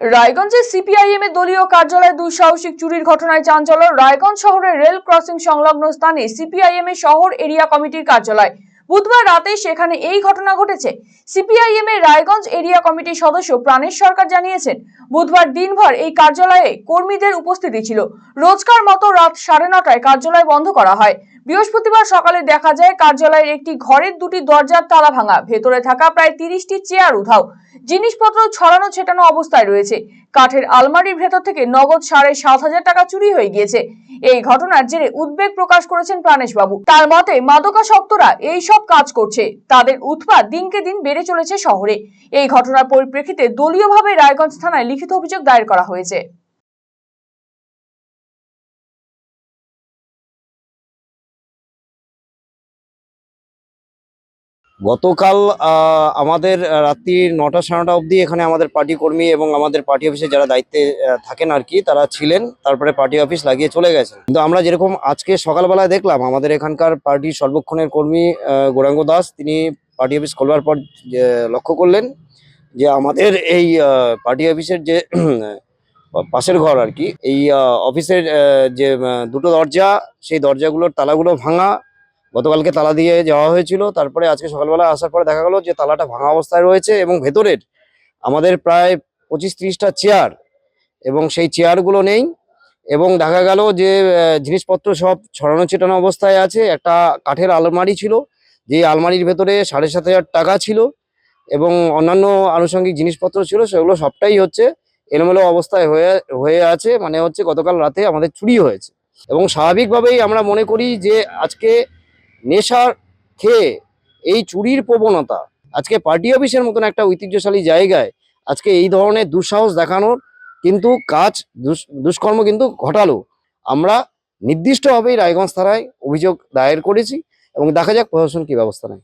রায়গঞ্জে সিপিআইএম এর দলীয় কার্যালয়ে দুঃসাহসিক চুরির ঘটনায় চাঞ্চল্য। রায়গঞ্জ শহরের রেল ক্রসিং সংলগ্ন স্থানে সিপিআইএম এর শহর এরিয়া কমিটির কার্যালয়। বুধবার রাতে সেখানে এই ঘটনা ঘটেছে। সিপিআইএম এর রায়গঞ্জ এরিয়া কমিটির সদস্য প্রাণেশ সরকার জানিয়েছেন, বুধবার দিনভর এই কার্যালয়ে কর্মীদের উপস্থিতি ছিল। রোজকার মতো রাত সাড়ে নটায় কার্যালয় বন্ধ করা হয়। বৃহস্পতিবার সকালে দেখা যায়, কার্যালয়ের একটি ঘরের দুটি দরজার তালা ভাঙা। ভেতরে থাকা প্রায় তিরিশটি চেয়ার উধাও। জিনিসপত্র ছড়ানো ছেটানো অবস্থায় রয়েছে। কাঠের আলমারির ভেতর থেকে নগদ সাড়ে সাত হাজার টাকা চুরি হয়ে গিয়েছে। এই ঘটনার জেরে উদ্বেগ প্রকাশ করেছেন প্রাণেশ বাবু তার মতে, মাদকাসক্তরা এই সব কাজ করছে। তাদের উৎপাদ দিনকে দিন বেড়ে চলেছে শহরে। এই ঘটনার পরিপ্রেক্ষিতে দলীয়ভাবে রায়গঞ্জ থানায় লিখিত অভিযোগ দায়ের করা হয়েছে। গতকাল আমাদের রাত্রি নটা সাড়ে নটা অবধি এখানে আমাদের পার্টি কর্মী এবং আমাদের পার্টি অফিসে যারা দায়িত্বে থাকেন আর কি, তারা ছিলেন। তারপরে পার্টি অফিস লাগিয়ে চলে গেছেন। কিন্তু আমরা যেরকম আজকে সকালবেলায় দেখলাম, আমাদের এখানকার পার্টির সর্বক্ষণের কর্মী গৌরাঙ্গ দাস, তিনি পার্টি অফিস খোলবার পর লক্ষ্য করলেন যে, আমাদের এই পার্টি অফিসের যে, পাশের ঘর আর কি, এই অফিসের যে দুটো দরজা, সেই দরজাগুলোর তালাগুলো ভাঙা গতকালকে তালা দিয়ে যাওয়া হয়েছিল। তারপরে আজকে সকালবেলা আসার পরে দেখা গেল যে তালাটা ভাঙা অবস্থায় রয়েছে এবং ভেতরের আমাদের প্রায় পঁচিশ ত্রিশটা চেয়ার এবং সেই চেয়ারগুলো নেই এবং দেখা গেল যে জিনিসপত্র সব ছড়ানো ছিটানো অবস্থায় আছে। একটা কাঠের আলমারি ছিল যে আলমারির ভেতরে সাড়ে সাত হাজার টাকা ছিল এবং অন্যান্য আনুষঙ্গিক জিনিসপত্র ছিল, সেগুলো সবটাই হচ্ছে এলোমেলো অবস্থায় হয়ে হয়ে আছে। মানে হচ্ছে গতকাল রাতে আমাদের চুরি হয়েছে। এবং স্বাভাবিকভাবেই আমরা মনে করি যে, আজকে নেশার খেয়ে এই চুরির প্রবণতা, আজকে পার্টি অফিসের মতন একটা ঐতিহ্যশালী জায়গায় আজকে এই ধরনের দুঃসাহস দেখানোর কিন্তু কাজ, দুষ- দুষ্কর্ম কিন্তু ঘটালো। আমরা নির্দিষ্টভাবেই রায়গঞ্জ থানায় অভিযোগ দায়ের করেছি এবং দেখা যাক প্রশাসন কি ব্যবস্থা নেয়।